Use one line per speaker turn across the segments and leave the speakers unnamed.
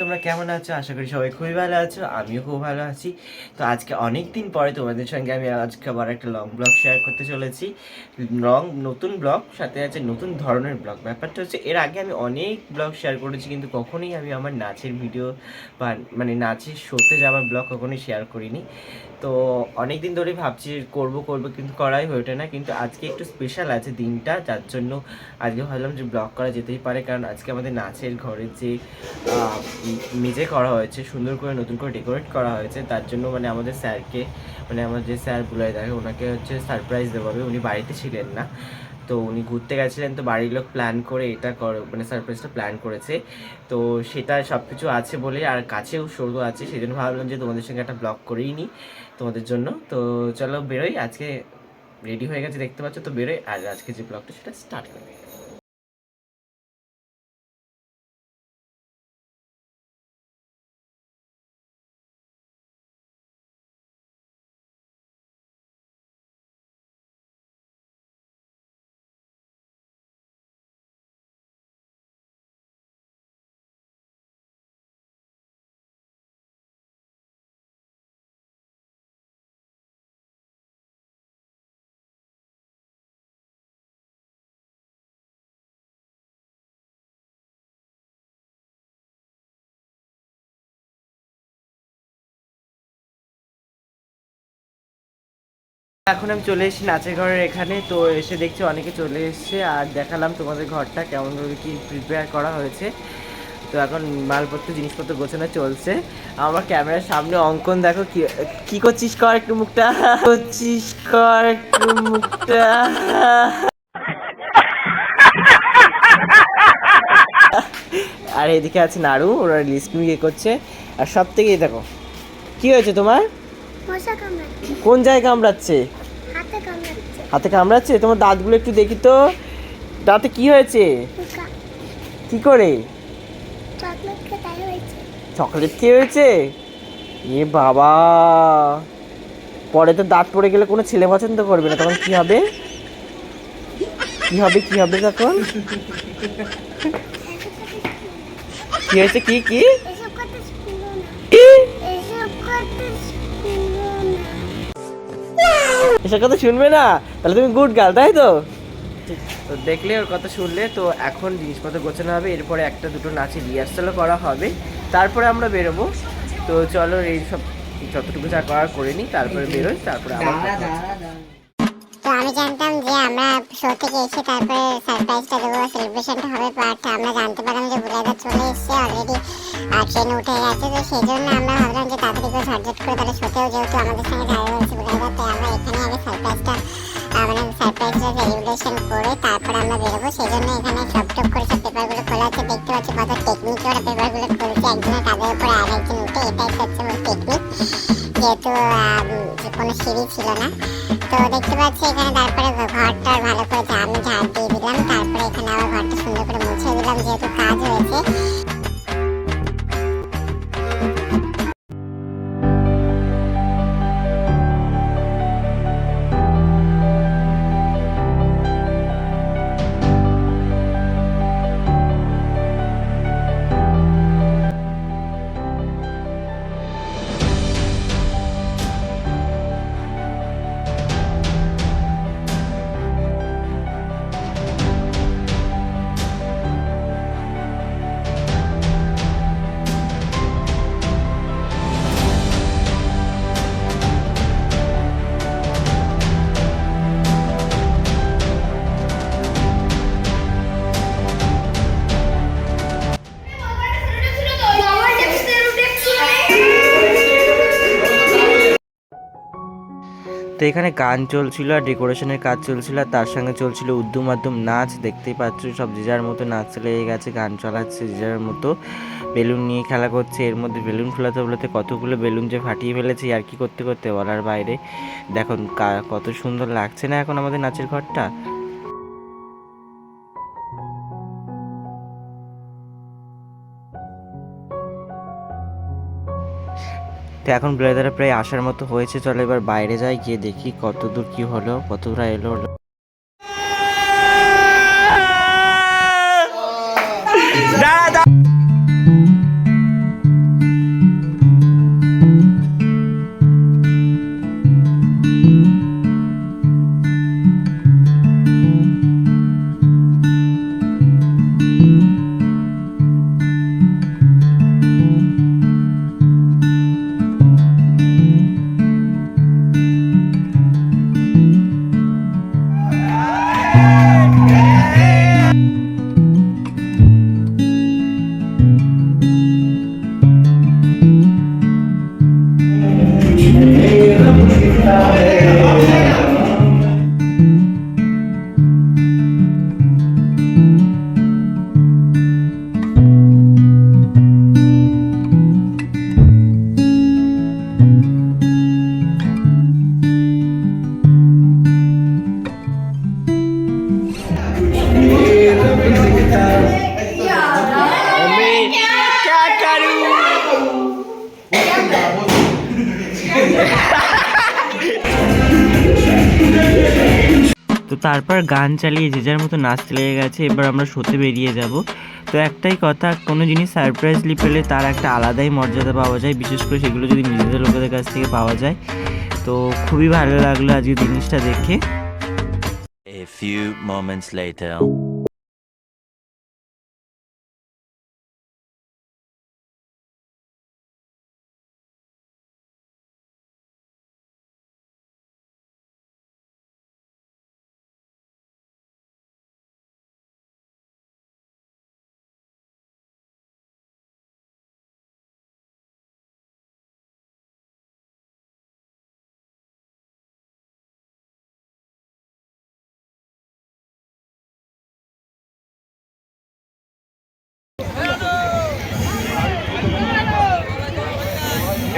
তোমরা কেমন আছো? আশা করি সবাই খুবই ভালো আছো, আমিও খুব ভালো আছি। তো আজকে অনেক দিন পরে তোমাদের সঙ্গে আমি আজকে আবার একটা লং ব্লগ শেয়ার করতে চলেছি। লং নতুন ব্লগ সাথে আছে নতুন ধরনের ব্লগ ব্যাপারটা হচ্ছে, এর আগে আমি অনেক ব্লগ শেয়ার করেছি, কিন্তু কখনোই আমি আমার নাচের ভিডিও বা মানে নাচের শোতে যাওয়ার ব্লগ কখনোই শেয়ার করিনি। তো অনেক দিন ধরে ভাবছি করব করব, কিন্তু করাই হয়ে ওঠে না। কিন্তু আজকে একটু স্পেশাল আছে দিনটা, যার জন্য আজকে ভাবলাম যে ব্লগ করা যেতেই পারে। কারণ আজকে আমাদের নাচের ঘরের যে মেঝে করা হয়েছে, সুন্দর করে নতুন করে ডেকোরেট করা হয়েছে। তার জন্য মানে আমাদের স্যারকে মানে আমার যে স্যার বুলাই দেখে ওনাকে হচ্ছে সারপ্রাইজ দেওয়া হবে উনি বাড়িতে ছিলেন না। তো উনি ঘুরতে গেছিলেন, তো বাড়ির লোক প্ল্যান করে এটা কর মানে সারপ্রাইজটা প্ল্যান করেছে। তো সেটা সব কিছু আছে বলে আর কাছেও সরু আছে। সেই জন্য ভাবলাম যে তোমাদের সঙ্গে একটা ব্লগ করেই নিই তোমাদের জন্য। তো চলো বেরোই, আজকে রেডি হয়ে গেছে, দেখতে পাচ্ছ? তো বেরোই, আর আজকে যে ব্লগটা সেটা স্টার্ট করি এখন আমি চলে এসেছি নাচের ঘরের এখানে তো এসে দেখছি অনেকে চলে এসেছে আর দেখালাম তোমাদের ঘরটা কেমনভাবে কি প্রিপেয়ার করা হয়েছে। তো এখন মালপত্র জিনিসপত্র গোছানো চলছে। আমার ক্যামেরার সামনে অঙ্কন দেখো কি কি করছিস কর একটু মুখটা? করছিস কর একটু মুখটা? আর এদিকে আছে নাড়ু ওরা লিস্ট ইয়ে করছে। আর সব থেকে দেখো কি হয়েছে তোমার? কোন জায়গায় কামড়াচ্ছে?
হাতে কামড়াচ্ছে।
তোমার দাঁতগুলো একটু দেখি তো। দাঁতে কি হয়েছে? কি করে?
চকলেট
চকলেট খেয়ে হয়েছে? এ বাবা। পরে তো দাঁত পড়ে গেলে কোনো ছেলে পছন্দ করবে না। তখন কি হবে? কি হবে কি হবে তখন? কি হয়েছে কি কি?
এসব
কথা শুনবে না? তাহলে তুমি গুড গার্ল তাই তো? তো দেখলে ওর কথা শুনলে তো এখন জিনিসপত্র গোছানো হবে এরপরে একটা দুটো নাচে রিহার্সালও করা হবে। তারপরে আমরা বেরোবো। তো চলো এই সব যতটুকু যা করার করে নিই তারপরে বেরোই তারপরে আবার হচ্ছে।
তো আমি জানতাম যে আমরা শো থেকে এসে তারপরে সারপ্রাইজটা দেবো সেলিব্রেশনটা হবে বাট আমরা জানতে পারলাম যে বুলাইদা চলে এসেছে অলরেডি ট্রেন উঠে গেছে, তো সেই জন্য আমরা ভাবলাম যে তাড়াতাড়ি করে করে তাহলে শোতেও যেহেতু আমাদের সঙ্গে দাঁড়িয়ে রয়েছে বুলাইদা তাই আমরা এখানে আগে সারপ্রাইজটা মানে সারপ্রাইজটা সেলিব্রেশন করে তারপর আমরা বেরোবো। সেই জন্য এখানে সব টপ করে পেপারগুলো খোলা হচ্ছে দেখতে পাচ্ছি কত টেকনিক ওরা পেপারগুলো খুলছে, একজনের কাঁধের উপরে আর একজন উঠে, এটাই হচ্ছে টেকনিক যেহেতু কোনো সিঁড়ি ছিল না তো দেখতে পাচ্ছি এখানে তারপরে ঘরটা ভালো করে আমি ঝাড় দিয়ে দিলাম। তারপরে এখানে আবার ঘরটা সুন্দর করে মুছে দিলাম, যেহেতু কাজ হয়েছে।
তো এখানে গান চলছিল আর ডেকোরেশনের কাজ চলছিল আর তার সঙ্গে চলছিল উদ্যম মাধ্যম নাচ। দেখতেই পাচ্ছ সব যে যার মতো নাচ চলে গেছে, গান চালাচ্ছে যে যার মতো। বেলুন নিয়ে খেলা করছে, এর মধ্যে বেলুন ফোলাতে ফোলাতে কতগুলো বেলুন যে ফাটিয়ে ফেলেছে আর কি করতে করতে বলার বাইরে। দেখুন কত সুন্দর লাগছে না এখন আমাদের নাচের ঘরটা? তো এখন ব্লেজারটা প্রায় আসার মতো হয়েছে। চলো এবার বাইরে যাই, গিয়ে দেখি কত দূর কি হলো কত দূর এলো তারপর গান চালিয়ে যে যার মতো নাচ লেগে গেছে, এবার আমরা শোতে বেরিয়ে যাব। তো একটাই কথা, কোনো জিনিস সারপ্রাইজলি পেলে তার একটা আলাদাই মর্যাদা পাওয়া যায়। বিশেষ করে সেগুলো যদি নিজেদের লোকেদের কাছ থেকে পাওয়া যায়। তো খুবই ভালো লাগল আজকে জিনিসটা দেখে।
A few moments later.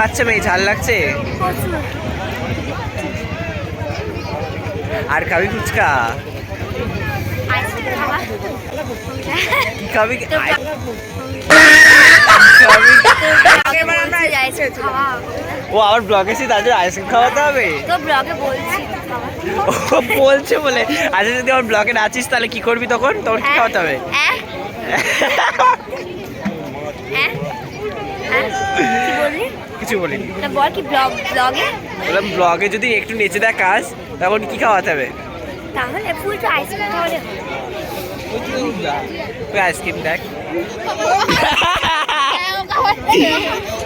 বাচ্চা মেয়ে ঝাল লাগছে? আর খাবি ফুচকা? কি? খাবি ও আবার ব্লগে এসে তাদের আইসক্রিম খাওয়াতে হবে?
বলছি।
ও বলছে বলে। আচ্ছা যদি আমার ব্লগে নাচিস তাহলে কি করবি তখন? তখন কি খাওয়াতে হবে?
হ্যাঁ
কিছু বলিনি
বল কি ব্লগ ব্লগে
বললাম ব্লগে যদি একটু নেচে দেখাস তখন কি খাওয়াতে হবে?
তাহলে তো আইসক্রিম তাহলে
তুই আইসক্রিম দেখ।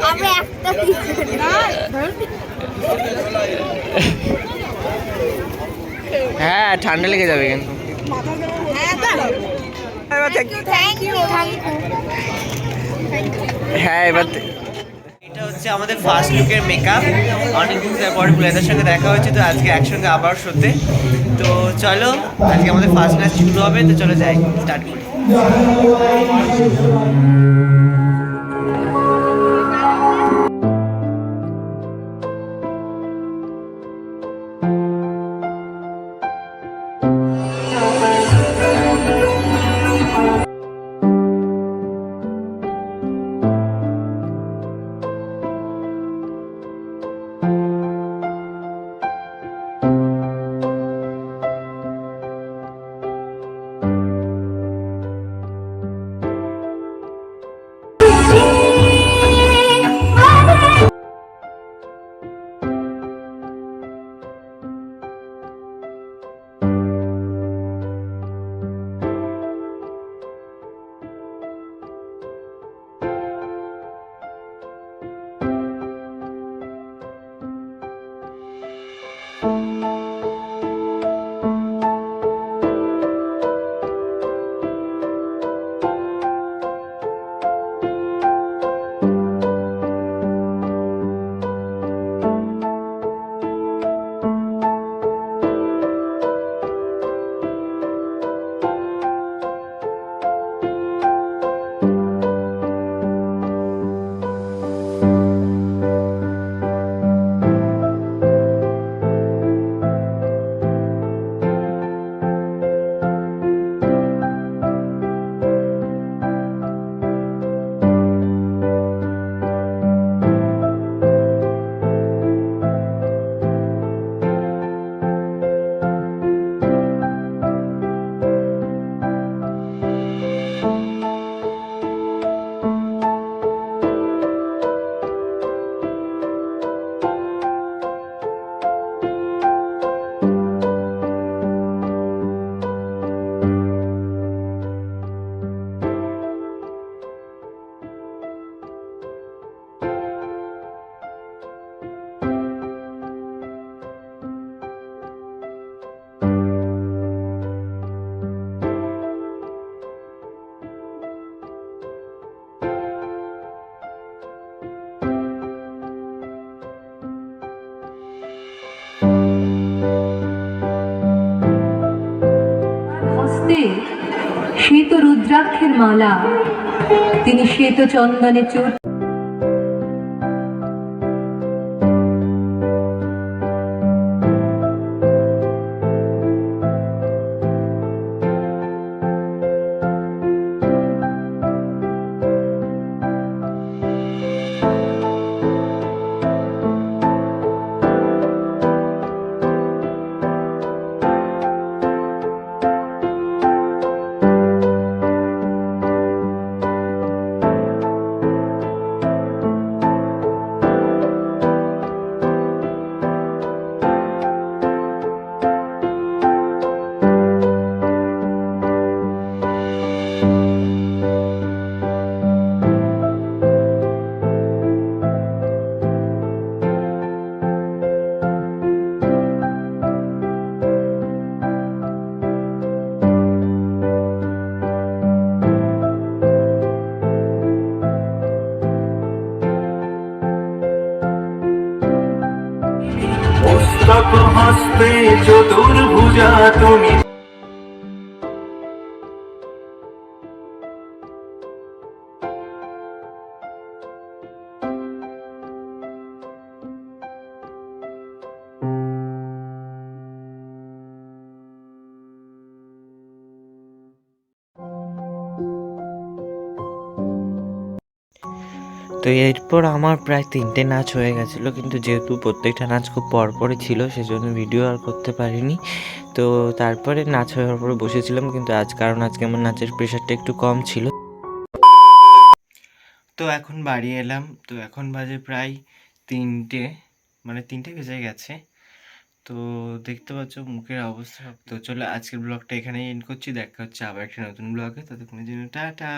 আমরা একটা
হ্যাঁ ঠান্ডা লেগে যাবে কিন্তু। দেখ- হ্যাঁ এবার হচ্ছে আমাদের ফার্স্ট লুকের মেকআপ অনেক দিন পরে বুলেদের সঙ্গে দেখা হয়েছে, তো আজকে একসঙ্গে আবার শুতে তো চলো, আজকে আমাদের ফার্স্ট ম্যাচ শুরু হবে, তো চলো যাই স্টার্ট করি।
শ্বেত রুদ্রাক্ষের মালা। তিনি শ্বেত চন্দনে চোট
তো এরপর আমার প্রায় তিনটে নাচ হয়ে গেছিল, কিন্তু যেহেতু প্রত্যেকটা নাচ খুব পরপরই ছিল, সেজন্য ভিডিও আর করতে পারিনি। তো তারপরে নাচ হওয়ার পরে বসেছিলাম, কিন্তু আজ কারণ আজকে আমার নাচের প্রেশারটা একটু কম ছিল। তো এখন বাড়ি এলাম, তো এখন বাজে প্রায় তিনটে মানে তিনটে বেজে গেছে। তো দেখতে পাচ্ছ মুখের অবস্থা তো চলো আজকের ব্লগটা এখানেই এন্ড করছি, দেখা হচ্ছে আবার একটা নতুন ব্লগে ততক্ষণের জন্য টাটা।